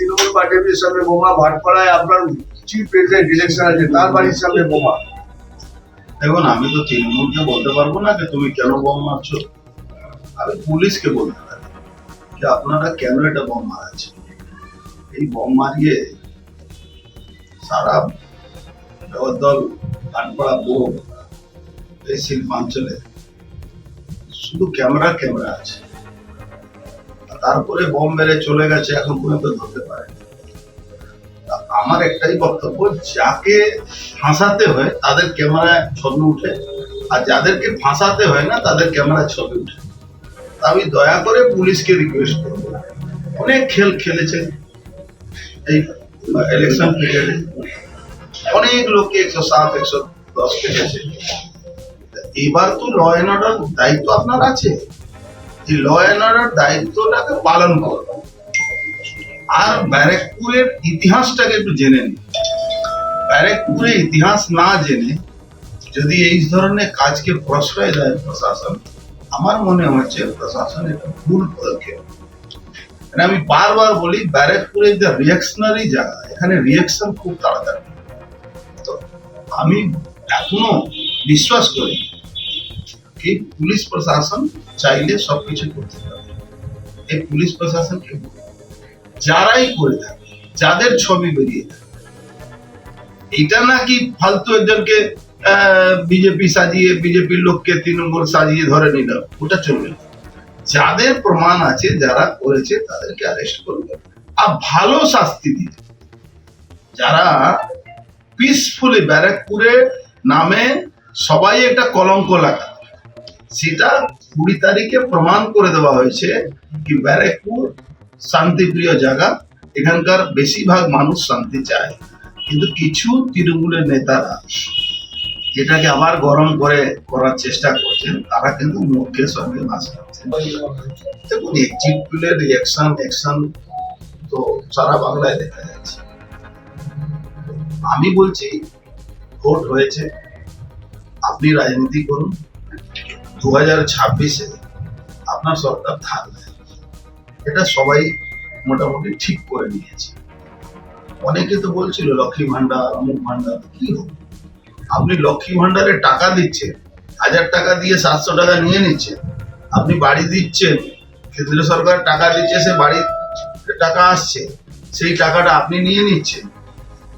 তৃণমূল পার্টির সামনে বোমা, ভাটপাড়ায় আপনার চিফ প্রেসিডেন্ট ইলেকশন আছে, তার বাড়ির সামনে বোমা। দেখুন, আমি তো তৃণমূলকে বলতে পারব না যে তুমি কেন বোম মারছো। আমি পুলিশকে বলতে পারি যে আপনারা কেন এটা বোম মারাচ্ছে এই বোম মারিয়ে সারা জগদ্দল কানপাড়া বোম, এই শিল্পাঞ্চলে শুধু ক্যামেরা ক্যামেরা আছে। তারপরে বোম মেরে চলে গেছে, এখন পর্যন্ত ধরতে পারে আমার একটাই বক্তব্য, যাকে ফাঁসাতে হয়, তাদের ক্যামেরায় ছবি উঠে, আর যাদেরকে ফাঁসাতে হয় না, তাদের ক্যামেরায় ছবি উঠে। আমি দয়া করে পুলিশকে রিকোয়েস্ট করব। অনেক খেল খেলেছে এই ইলেকশন পিরিয়ডে অনেক লোককে একশো সাত, একশো দশ কেটেছে এবার তো ল অ্যান্ড অর্ডার দায়িত্ব আপনার আছে। এই দায়িত্বটাকে পালন করো। আর ব্যারাকপুরের ইতিহাসটাকে একটু জেনে নিন। ব্যারাকপুরের ইতিহাস না জেনে যদি এই ধরনের কাজকে প্রশ্রয় দেয় প্রশাসন, আমার মনে হচ্ছে প্রশাসন এটা ভুল পদক্ষেপ। মানে আমি বারবার বলি ব্যারাকপুরের যে রিয়াকশনারি জায়গা, এখানে রিয়াকশন খুব তাড়াতাড়ি। তো আমি এখনও বিশ্বাস করি পুলিশ প্রশাসন চাইলে সবকিছু করতে পারে এই পুলিশ প্রশাসনকে যারাই করে থাকে, যাদের ছবি বেরিয়ে থাকে, এটা নাকি ফালতু একজনকে বিজেপি সাজিয়ে বিজেপির লোককে তৃণমূল সাজিয়ে ধরে নিল, ওটা চলবে না। যাদের প্রমাণ আছে, যারা করেছে, তাদেরকে অ্যারেস্ট করবে আর ভালো শাস্তি দিবে যারা পিসফুলি ব্যারাকপুরে নামে, সবাই একটা কলঙ্ক লাগা। সেটা কুড়ি তারিখে প্রমাণ করে দেওয়া হয়েছে কি ব্যারাকপুর শান্তিপ্রিয় জায়গা, এখানকার বেশিরভাগ মানুষ শান্তি চায়। কিন্তু কিছু তৃণমূলের নেতারা এটাকে আবার গরম করে করার চেষ্টা করছেন, তারা কিন্তু মুখের সঙ্গে করছেন দেখুন এক্সিট পোলের রিয়াকশন অ্যাকশন তো সারা বাংলায় দেখা যাচ্ছে। আমি বলছি, ভোট হয়েছে। আপনি রাজনীতি করুন। দু হাজার ছাব্বিশে আপনার সরকার থাকবে। এটা সবাই মোটামুটি ঠিক করে নিয়েছে। অনেকে তো বলছিল, লক্ষ্মী ভান্ডার অমুক ভান্ডার কি হবে? আপনি লক্ষ্মী ভান্ডারে টাকা দিচ্ছেন, হাজার টাকা দিয়ে সাতশো টাকা নিয়ে নিচ্ছেন, আপনি বাড়ি দিচ্ছেন, কেন্দ্রীয় সরকার টাকা দিচ্ছে, সে বাড়ির টাকা আসছে, সেই টাকাটা আপনি নিয়ে নিচ্ছেন।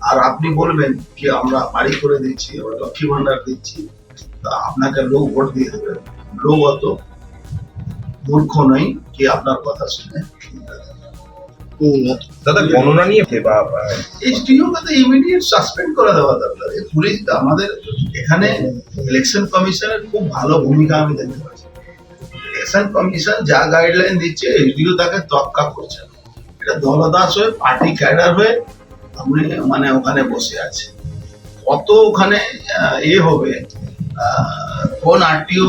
আর আপনি বলবেন কি, আমরা বাড়ি করে দিচ্ছি আমরা লক্ষ্মী ভান্ডার দিচ্ছি। আপনাকে লোক ভোট দিয়ে দেবে। লোক অত মূর্খ নয় কি আপনার কথা শুনে। দাদা গণনা নিয়ে বা বা- তো ইমিডিয়েট সাসপেন্ড করে দেওয়া দরকার। পুলিশ আমাদের এখানে ইলেকশন কমিশনের খুব ভালো ভূমিকা আমি দেখতে পাচ্ছি। ইলেকশন কমিশন যা গাইডলাইন দিচ্ছে এসডিও তাকে তক্কা করছে। এটা দলদাস হয়ে পার্টি ক্যাডার হয়ে আপনি মানে ওখানে বসে আছে। কত ওখানে এ হবে কোন আরটিও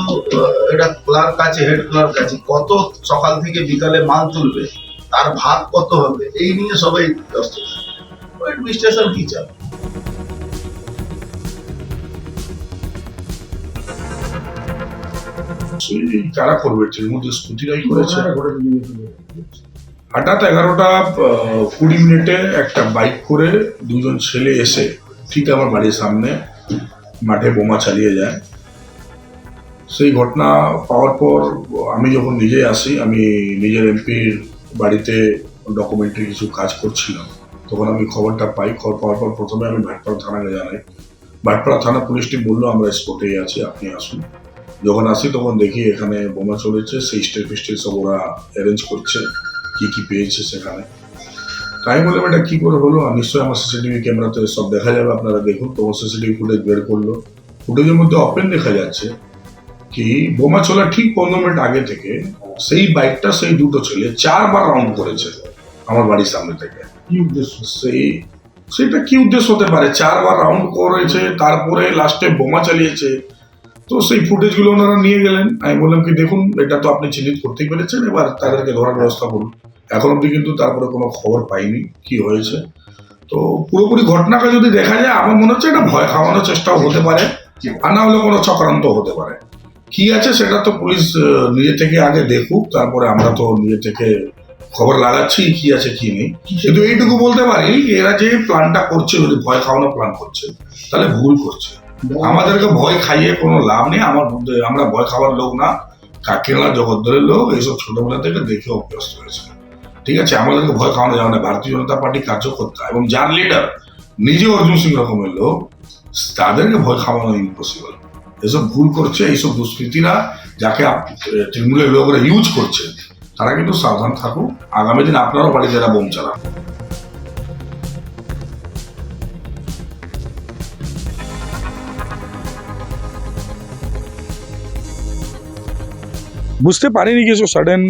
এটা ক্লার্ক আছে হেড ক্লার্ক আছে কত সকাল থেকে বিকালে মাল তুলবে তার ভাগ কত হবে এই নিয়ে সবাই ব্যস্ত থাকে। ওই অ্যাডমিনিস্ট্রেশন কি সেই কারা করবে? তৃণমূল স্কুটিরাই করেছে। হঠাৎ এগারোটা আহ, কুড়ি মিনিটে একটা বাইক করে দুজন ছেলে এসে ঠিক আমার বাড়ির সামনে মাঠে বোমা চালিয়ে যায়। সেই ঘটনা পাওয়ার পর আমি যখন নিজে আসি, আমি নিজের এমপির বাড়িতে ডকুমেন্টারি কিছু কাজ করছিলাম। তখন আমি খবরটা পাই। খবর পাওয়ার পর প্রথমে আমি ভাটপাড়া থানাকে জানাই। ভাটপাড়া থানা পুলিশটি বলল, আমরা স্পটেই আছি, আপনি আসুন। যখন আসি তখন দেখি এখানে বোমা চলেছে সেই স্টেপ ফিস্টেল সব ওরা অ্যারেঞ্জ করছে, কি কি পেয়েছে সেখানে। তাই বললাম এটা কি করে হলো? নিশ্চয়ই আমার সিসিটিভি ক্যামেরাতে সব দেখা যাবে আপনারা দেখুন। তখন সিসিটিভি ফুটেজ বের করল। ফুটেজের মধ্যে ওপেন দেখা যাচ্ছে কি, বোমা চলার ঠিক পনেরো মিনিট আগে থেকে সেই বাইকটা সেই দুটো ছেলে চারবার রাউন্ড করেছে আমার বাড়ির সামনে থেকে। কি উদ্দেশ্য? সেই সেটা কি উদ্দেশ্য হতে পারে? চারবার রাউন্ড করেছে, তারপরে লাস্টে বোমা চালিয়েছে। তো সেই ফুটেজগুলো ওনারা নিয়ে গেলেন। আমি বললাম কি, দেখুন, এটা তো আপনি চিহ্নিত করতেই পেরেছেন। এবার তাদেরকে ধরার ব্যবস্থা করুন। এখন অব্দি কিন্তু তারপরে কোনো খবর পাইনি কি হয়েছে। তো পুরোপুরি ঘটনাটা যদি দেখা যায় আমার মনে হচ্ছে এটা ভয় খাওয়ানোর চেষ্টাও হতে পারে আর না হলে কোনো চক্রান্ত হতে পারে। কি আছে সেটা তো পুলিশ নিজে থেকে আগে দেখুক তারপরে আমরা তো নিজে থেকে খবর লাগাচ্ছি কি আছে কি নেই। কিন্তু এইটুকু বলতে পারি এরা যে প্ল্যানটা করছে যদি ভয় খাওয়ানো প্ল্যান করছে তাহলে ভুল করছে। আমাদেরকে ভয় খাইয়ে কোনো লাভ নেই আমার আমরা ভয় খাওয়ার লোক না কাকিনালা জগদ্দলের লোক এইসব ছোটবেলা থেকে দেখে অভ্যস্ত হয়েছে। ঠিক আছে? আমাদেরকে ভয় খাওয়ানো যাবে না। ভারতীয় জনতা পার্টি কার্যকর্তা এবং যার লিডার নিজে অর্জুন সিং রকমের লোক, তাদেরকে ভয় খাওয়ানো ইম্পসিবল এসব ভুল করছে এইসব দুষ্কৃতীরা যাকে তৃণমূলের লোকরা ইউজ করছে। তারা কিন্তু সাবধান থাকুক। আগামী দিন আপনারও বাড়িতে এরা বোম চালান বুঝতে পারিনি কিছু। সাডেন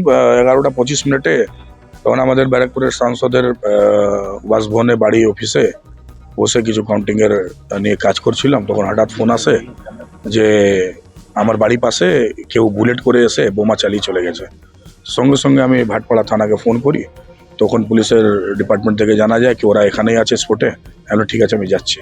এগারোটা পঁচিশ মিনিটে তখন আমাদের ব্যারাকপুরের সাংসদের বাসভবনে বাড়ি অফিসে বসে কিছু কাউন্টিং এর নিয়ে কাজ করছিলাম। তখন হঠাৎ ফোন আসে যে আমার বাড়ি পাশে কেউ বুলেট করে এসে বোমা চালিয়ে চলে গেছে। সঙ্গে সঙ্গে আমি ভাটপাড়া থানাকে ফোন করি। তখন পুলিশের ডিপার্টমেন্ট থেকে জানা যায় কি ওরা এখানেই আছে স্পটে। আমি ঠিক আছে, আমি যাচ্ছি।